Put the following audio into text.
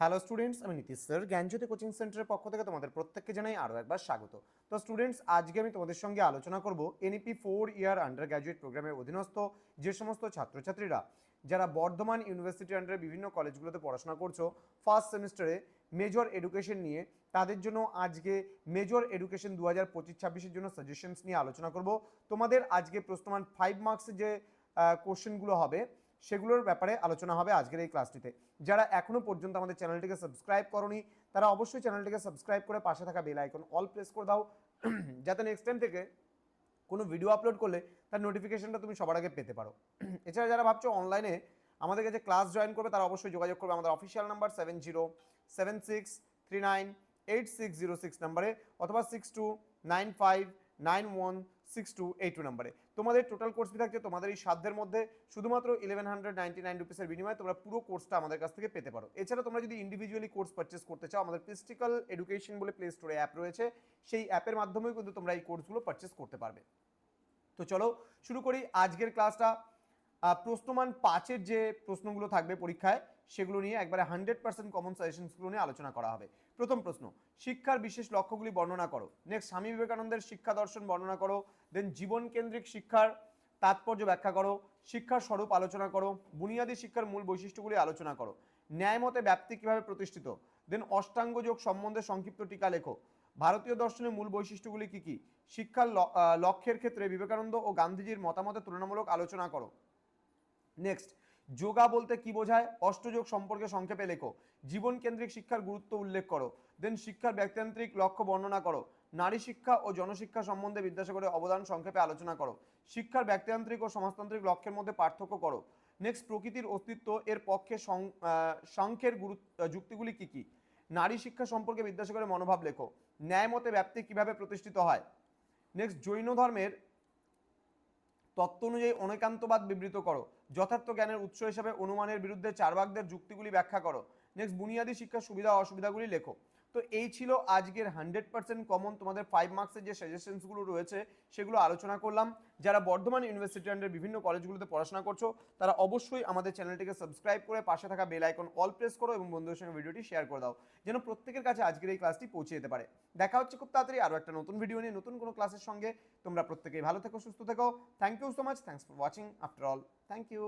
Hello students আমি Nitish sir জ্ঞানজ্যোতি coaching সেন্টারের পক্ষ থেকে তোমাদের প্রত্যেককে জানাই আরও একবার স্বাগত। তো স্টুডেন্টস আজকে আমি তোমাদের সঙ্গে আলোচনা করব NEP four year undergraduate প্রোগ্রামের অধীনস্থ যে সমস্ত ছাত্রছাত্রীরা, যারা বর্ধমান ইউনিভার্সিটি আন্ডারে বিভিন্ন কলেজগুলোতে পড়াশোনা করছ ফার্স্ট সেমিস্টারে মেজর এডুকেশন নিয়ে, তাদের জন্য আজকে মেজর এডুকেশন দু হাজার পঁচিশ ছাব্বিশের জন্য সাজেশনস নিয়ে আলোচনা করব। তোমাদের আজকে প্রশ্নমান ফাইভ মার্কসের যে কোশ্চেনগুলো হবে সেগুলোর ব্যাপারে আলোচনা হবে আজকের এই ক্লাসটিতে। যারা এখনও পর্যন্ত আমাদের চ্যানেলটিকে সাবস্ক্রাইব করনি, তারা অবশ্যই চ্যানেলটিকে সাবস্ক্রাইব করে পাশে থাকা বেল আইকন অল প্রেস করে দাও, যাতে নেক্সট টাইম থেকে কোনো ভিডিও আপলোড করলে তার নোটিফিকেশনটা তুমি সবার আগে পেতে পারো। এছাড়া যারা ভাবছ অনলাইনে আমাদের কাছে ক্লাস জয়েন করবে, তারা অবশ্যই যোগাযোগ করবে আমাদের official number seven zero seven six three nine eight six zero six নাম্বারে অথবা six two nine five nine one six two eight two নাম্বারে। তোমাদের টোটাল কোর্স ফি থাকছে তোমাদের এই সাধ্যের মধ্যে, শুধুমাত্র ইলেভেন হান্ড্রেড নাইনটি নাইন রুপিসের বিনিময়ে তোমরা পুরো কোর্সটা আমাদের কাছ থেকে পেতে পারো। এছাড়া তোমরা যদি ইন্ডিভিজুয়ালি কোর্স পারচেস করতে চাও, আমাদের পিস্টিক্যাল এডুকেশন বলে প্লে স্টোরে অ্যাপ রয়েছে, সেই অ্যাপের মাধ্যমেও কিন্তু তোমরা এই কোর্সগুলো পারচেস করতে পারবে। তো চলো শুরু করি আজকের ক্লাসটা প্রশ্নমান পাঁচের যে প্রশ্নগুলো থাকবে পরীক্ষায় সেগুলো নিয়ে একবারে হান্ড্রেড পার্সেন্ট কমন সাজেশনসগুলো নিয়ে আলোচনা করা হবে। প্রথম প্রশ্ন, শিক্ষার বিশেষ লক্ষ্যগুলি বর্ণনা করো। নেক্সট স্বামী বিবেকানন্দের শিক্ষা দর্শন বর্ণনা করো। দেন জীবন কেন্দ্রিক শিক্ষার তাৎপর্য ব্যাখ্যা করো। শিক্ষার স্বরূপ আলোচনা করো। বুনিয়াদী শিক্ষার মূল বৈশিষ্ট্যগুলি আলোচনা করো। ন্যায়মতে ব্যাপ্তি কীভাবে প্রতিষ্ঠিত? দেন অষ্টাঙ্গ যোগ সম্বন্ধে সংক্ষিপ্ত টিকা লেখো। ভারতীয় দর্শনের মূল বৈশিষ্ট্যগুলি কি কি? শিক্ষার লক্ষ্যের ক্ষেত্রে বিবেকানন্দ ও গান্ধীজির মতামতের তুলনামূলক আলোচনা করো। নেক্সট যোগা বলতে কি বোঝায়? অষ্টযোগ সম্পর্কে সংক্ষেপে লেখো। জীবন কেন্দ্রিক শিক্ষার গুরুত্ব উল্লেখ করো। দেন শিক্ষার ব্যক্তিতান্ত্রিক লক্ষ্য বর্ণনা করো। নারী শিক্ষা ও জনশিক্ষা সম্বন্ধে বিদ্যাসাগরের অবদান সংক্ষেপে আলোচনা করো। শিক্ষার ব্যক্তিতান্ত্রিক ও সমাজতান্ত্রিক লক্ষ্যের মধ্যে পার্থক্য করো। নেক্সট প্রকৃতির অস্তিত্ব এর পক্ষে সং- আহ, গুরুত্ব যুক্তিগুলি কি কি? নারী শিক্ষা সম্পর্কে বিদ্যাসাগরের মনোভাব লেখো। ন্যায়মতে ব্যাপ্তি কীভাবে প্রতিষ্ঠিত হয়? নেক্সট জৈন ধর্মের তত্ত্ব অনুযায়ী অনেকান্তবাদ বিবৃত করো। যথার্থ জ্ঞানের উৎস হিসাবে অনুমানের বিরুদ্ধে চারবাকদের যুক্তিগুলি ব্যাখ্যা করো। নেক্সট বুনিয়াদী শিক্ষার সুবিধা অসুবিধাগুলি লেখো। তো এই ছিল আজকের হান্ড্রেড পার্সেন্ট কমন তোমাদের ফাইভ মার্কসের যে সাজেশনসগুলো রয়েছে, সেগুলো আলোচনা করলাম। যারা বর্ধমান ইউনিভার্সিটি আন্ডার বিভিন্ন কলেজগুলোতে পড়াশোনা করছ, তারা অবশ্যই আমাদের চ্যানেলটিকে সাবস্ক্রাইব করে পাশে থাকা বেল আইকন অল প্রেস করো এবং বন্ধুদের সঙ্গে ভিডিওটি শেয়ার করে দাও, যেন প্রত্যেকের কাছে আজকের এই ক্লাসটি পৌঁছে যেতে পারে। দেখা হচ্ছে খুব তাড়াতাড়ি আরও একটা নতুন ভিডিও নিয়ে, নতুন কোনো ক্লাসের সঙ্গে। তোমরা প্রত্যেকেই ভালো থেকো, সুস্থ থেকো। Thank you so much thanks for watching after all thank you